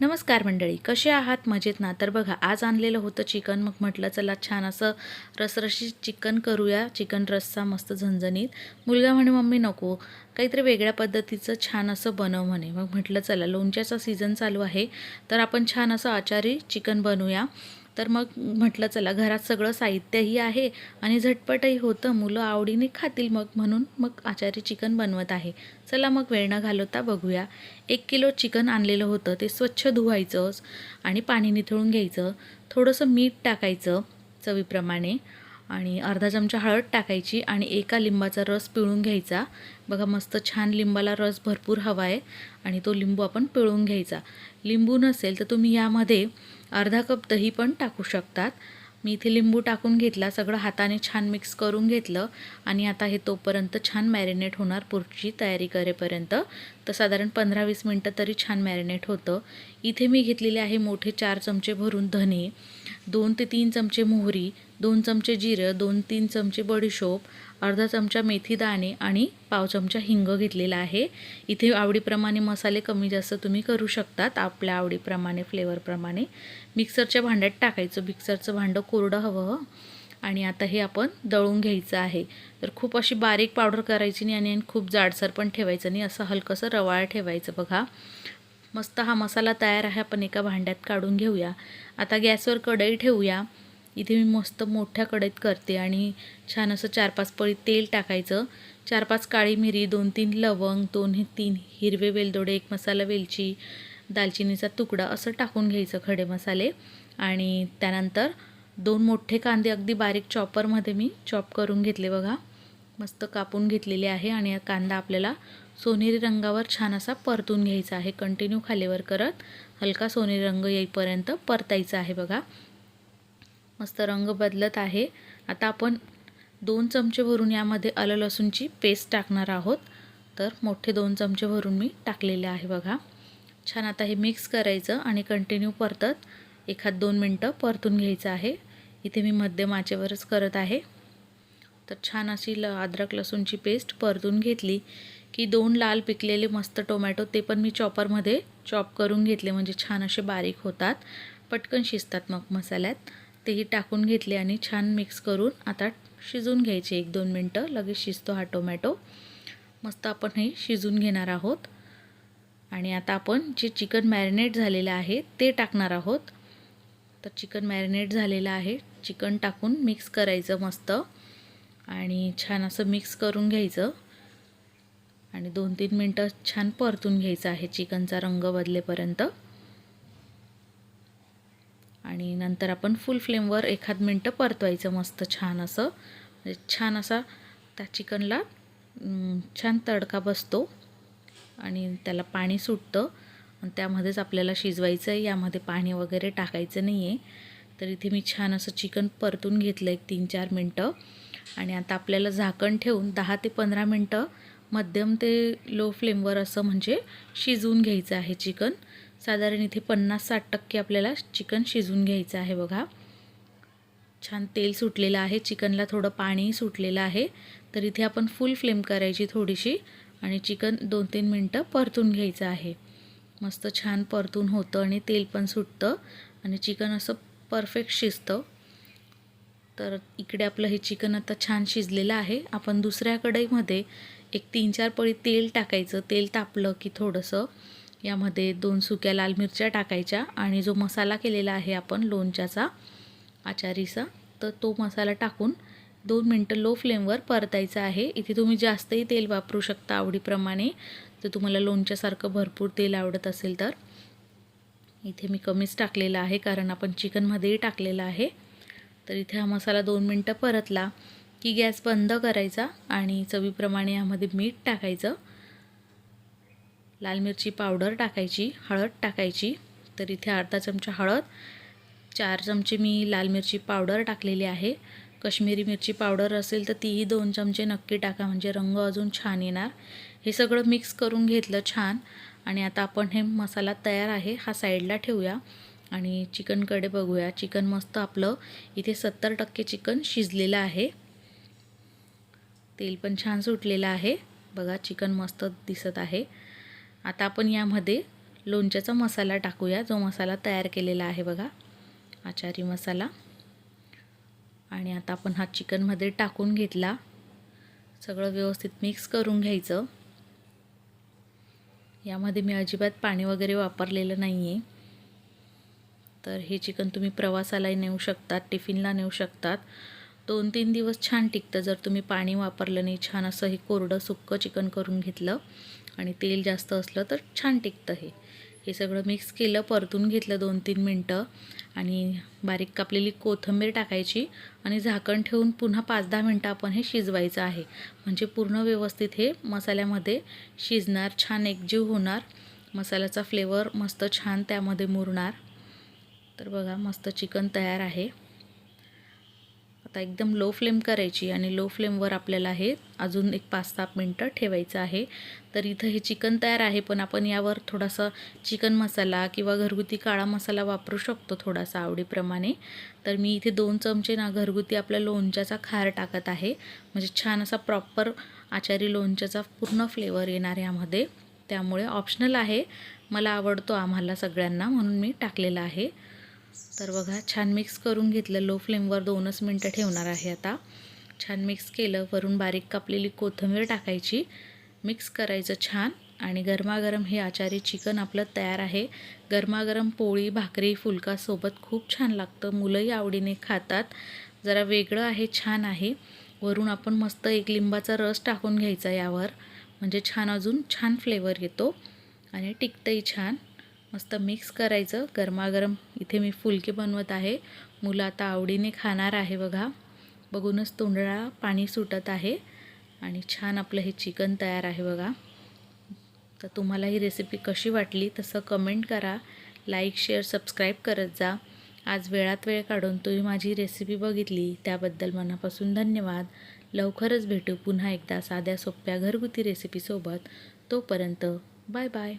नमस्कार मंडळी कसे आहात? मजेत ना? तर बघा आज आणलेलं होतं चिकन. मग म्हटलं चला छान असं रसरशी चिकन करूया. चिकन रस्सा मस्त झणझणीत. मुलगा म्हणे मम्मी नको काहीतरी वेगळ्या पद्धतीचं छान असं बनव म्हणे. मग म्हटलं चला लोणच्याचा सीझन चालू आहे. तर आपण छान असं आचारी चिकन बनवूया. तर मग म्हटलं चला घरात सगळं साहित्यही आहे आणि झटपटही होतं. मुलं आवडीने खातील मग म्हणून मग आचारी चिकन बनवत आहे. चला मग वेळ न घालवता बघूया. एक किलो चिकन आणलेलं होतं. ते स्वच्छ धुवायचं आणि पाणी निथळून घ्यायचं. थोडंसं मीठ टाकायचं चवीप्रमाणे. आणि अर्धा चमचा हळद टाकायची आणि एका लिंबाचा रस पिळून घ्यायचा. बघा मस्त छान लिंबाला रस भरपूर हवा आहे आणि तो लिंबू आपण पिळून घ्यायचा. लिंबू नसेल तर तुम्ही यामध्ये अर्धा कप दही पण टाकू शकतात. मी इथे लिंबू टाकून घेतला सगळं हाताने छान मिक्स करून घेतलं आणि आता हे तोपर्यंत छान मॅरिनेट होणार पुढची तयारी करेपर्यंत. तर साधारण पंधरा वीस मिनटं तरी छान मॅरिनेट होतं. इथे मी घेतलेले आहे मोठे चार चमचे भरून धने दोन ते तीन चमचे मोहरी दोन चमचे जिरं दोन तीन चमचे बडीशोप अर्धा चमचा मेथी दाणे आणि पाव चमचा हिंग घेतलेला आहे. इथे आवडीप्रमाणे मसाले कमी जास्त तुम्ही करू शकतात. आपल्या आवडीप्रमाणे फ्लेवरप्रमाणे. मिक्सरच्या भांड्यात टाकायचं. मिक्सरचं भांडं कोरडं हवं आणि आता हे आपण दळून घ्यायचं आहे. तर खूप अशी बारीक पावडर करायची नाही आणि खूप जाडसर पण ठेवायचं नाही. असं हलकंसं रवाळ ठेवायचं बघा. मस्त हा मसाला तयार आहे. आपण एका भांड्यात काढून घेऊया. आता गॅसवर कढई ठेवूया. इथे मी मस्त मोठ्या कढईत करते आणि छान असं चार पाच पळी तेल टाकायचं. चार पाच काळी मिरी दोन तीन लवंग दोन तीन हिरवे वेलदोडे एक मसाला वेलची दालचिनीचा तुकडा असं टाकून घ्यायचं खडे मसाले. आणि त्यानंतर दोन मोठे कांदे अगदी बारीक चॉपरमध्ये मी चॉप करून घेतले बघा. मस्त कापून घेतलेले आहे आणि हा कांदा आपल्याला सोनेरी रंगावर छान असा परतून घ्यायचा आहे. कंटिन्यू खालीवर करत हलका सोनेरी रंग येईपर्यंत परतायचा आहे बघा. मस्त रंग बदलत आहे. आता आपण दोन चमचे भरून यामध्ये आलं लसूणची पेस्ट टाकणार आहोत. तर मोठे दोन चमचे भरून मी टाकलेले आहे बघा. छान आता हे मिक्स करायचं आणि कंटिन्यू परतत. एखाद दोन मिनटं परतून घ्यायचं आहे. इथे मी मध्यम आचेवरच करत आहे. तर छान अशी ल अद्रक लसूणची पेस्ट परतून घेतली की दोन लाल पिकलेले मस्त टोमॅटो ते पण मी चॉपरमध्ये चॉप करून घेतले. म्हणजे छान असे बारीक होतात. पटकन शिजतात मग मसाल्यात. तेही टाकून घेतले आणि छान मिक्स करून आता शिजून घ्यायचे एक दोन मिनटं. लगेच शिजतो हा टोमॅटो मस्त आपण हे शिजून घेणार आहोत. आणि आता आपण जे चिकन मॅरिनेट झालेलं आहे ते टाकणार आहोत. तर चिकन मॅरिनेट झालेलं आहे. चिकन टाकून मिक्स करायचं मस्त. आणि छान असं मिक्स करून घ्यायचं. आणि दोन तीन मिनटं छान परतून घ्यायचं आहे चिकनचा रंग बदलेपर्यंत. आणि नंतर आपण फुल फ्लेमवर एखाद मिनटं परतवायचं मस्त छान असं. म्हणजे छान असा त्या चिकनला छान तडका बसतो आणि त्याला पाणी सुटतं. आणि त्यामध्येच आपल्याला शिजवायचं आहे यामध्ये पाणी वगैरे टाकायचं नाही आहे तर इथे मी छान असं चिकन परतून घेतलं एक तीन चार मिनटं. आणि आता आपल्याला झाकण ठेवून दहा ते पंधरा मिनटं मध्यम ते लो फ्लेमवर असं म्हणजे शिजवून घ्यायचं आहे चिकन. साधारण इथे पन्नास साठ टक्के आपल्याला चिकन शिजून घ्यायचं आहे बघा. छान तेल सुटलेलं आहे. चिकनला थोडं पाणी सुटलेलं आहे. तर इथे आपण फुल फ्लेम करायची थोडीशी आणि चिकन दोन तीन मिनटं परतून घ्यायचं आहे. मस्त छान परतून होतं आणि तेल पण सुटतं आणि चिकन असं परफेक्ट शिजतं. तर इकडे आपलं हे चिकन आता छान शिजलेलं आहे. आपण दुसऱ्या कढईमध्ये एक तीन चार पळी तेल टाकायचं. तेल तापलं की थोडंसं. यामध्ये दोन सुक्या लाल मिरच्या टाकायच्या आणि जो मसाला केलेला आहे आपण लोणच्याचा आचारीचा तर तो मसाला टाकून दोन मिनटं लो फ्लेमवर परतायचा आहे. इथे तुम्ही जास्तही तेल वापरू शकता आवडीप्रमाणे. जर तुम्हाला लोणच्यासारखं भरपूर तेल आवडत असेल तर. इथे मी कमीच टाकलेलं आहे कारण आपण चिकनमध्येही टाकलेलं आहे. तर इथे हा मसाला दोन मिनटं परतला की गॅस बंद करायचा आणि चवीप्रमाणे यामध्ये मीठ टाकायचं. लाल मिरची पावडर टाकायची हळद टाकायची. तर इथे अर्धा चमचा हळद चार चमचे मी लाल मिरची पावडर टाकलेली आहे. कश्मीरी मिरची पावडर असेल तर तीही दोन चमचे नक्की टाका म्हणजे रंग अजून छान येणार. हे सगळं मिक्स करून घेतलं छान. आणि आता आपण हे मसाला तयार आहे हा साईडला ठेवूया. आणि चिकनकडे बघूया. चिकन मस्त आपलं इथे सत्तर टक्के चिकन शिजलेलं आहे. तेल पण छान सुटलेलं आहे. बघा चिकन मस्त दिसत आहे. आता आपण यामध्ये लोणच्याचा मसाला टाकूया. जो मसाला तयार केलेला आहे बघा. आचारी मसाला. आणि आता आपण हा चिकनमध्ये टाकून घेतला. सगळं व्यवस्थित मिक्स करून घ्यायचं. यामध्ये मी अजिबात पाणी वगैरे वापरलेलं नाही आहे तर हे चिकन तुम्ही प्रवासालाही नेऊ शकतात टिफिनला नेऊ शकतात. दोन तीन दिवस छान टिकतं जर तुम्ही पाणी वापरलं नाही छान असं हे कोरडं सुक्कं चिकन करून घेतलं. आणि तेल जास्त असलं तर छान टिकतं हे. हे सगळं मिक्स केलं परतून घेतलं दोन तीन मिनटं आणि बारीक कापलेली कोथिंबीर टाकायची आणि झाकण ठेवून पुन्हा पाच दहा मिनटं आपण हे शिजवायचं आहे. म्हणजे पूर्ण व्यवस्थित हे मसाल्यामध्ये शिजणार छान एकजीव होणार. मसाल्याचा फ्लेवर मस्त छान त्यामध्ये मुरणार. तर बघा मस्त चिकन तयार आहे. आता एकदम लो फ्लेम करायची आणि लो फ्लेमवर आपल्याला हे अजून एक पाच सहा मिनटं ठेवायचं आहे. तर इथं हे चिकन तयार आहे पण आपण यावर थोडासा चिकन मसाला किंवा घरगुती काळा मसाला वापरू शकतो थोडासा आवडीप्रमाणे. तर मी इथे दोन चमचे ना घरगुती आपल्या लोणच्याचा खार टाकत आहे. म्हणजे छान असा प्रॉपर आचारी लोणच्याचा पूर्ण फ्लेवर येणार यामध्ये. त्यामुळे ऑप्शनल आहे. मला आवडतो आम्हाला सगळ्यांना म्हणून मी टाकलेला आहे. तर बघा छान मिक्स करून घेतलं. लो फ्लेमवर दोनच मिनटं ठेवणार आहे आता. छान मिक्स केलं. वरून बारीक कापलेली कोथिंबीर टाकायची. मिक्स करायचं छान. आणि गरमागरम हे आचारी चिकन आपलं तयार आहे. गरमागरम पोळी भाकरी फुलकासोबत खूप छान लागतं. मुलंही आवडीने खातात. जरा वेगळं आहे छान आहे. वरून आपण मस्त एक लिंबाचा रस टाकून घ्यायचा यावर. म्हणजे छान अजून छान फ्लेवर येतो. आणि टिकतंही छान. मस्त मिक्स करायचं. गरमागरम इथे मी फुलके बनवत आहे. मुलं आता आवडीने खाणार आहे बघा. बघूनच तोंडळा पाणी सुटत आहे. आणि छान आपलं हे चिकन तयार आहे बघा. तर तुम्हाला ही रेसिपी कशी वाटली तसं कमेंट करा. लाईक शेअर सबस्क्राईब करत जा. आज वेळात वेळ काढून तुम्ही माझी रेसिपी बघितली. त्याबद्दल मनापासून धन्यवाद. लवकरच भेटू पुन्हा एकदा साध्या सोप्या घरगुती रेसिपीसोबत तोपर्यंत बाय बाय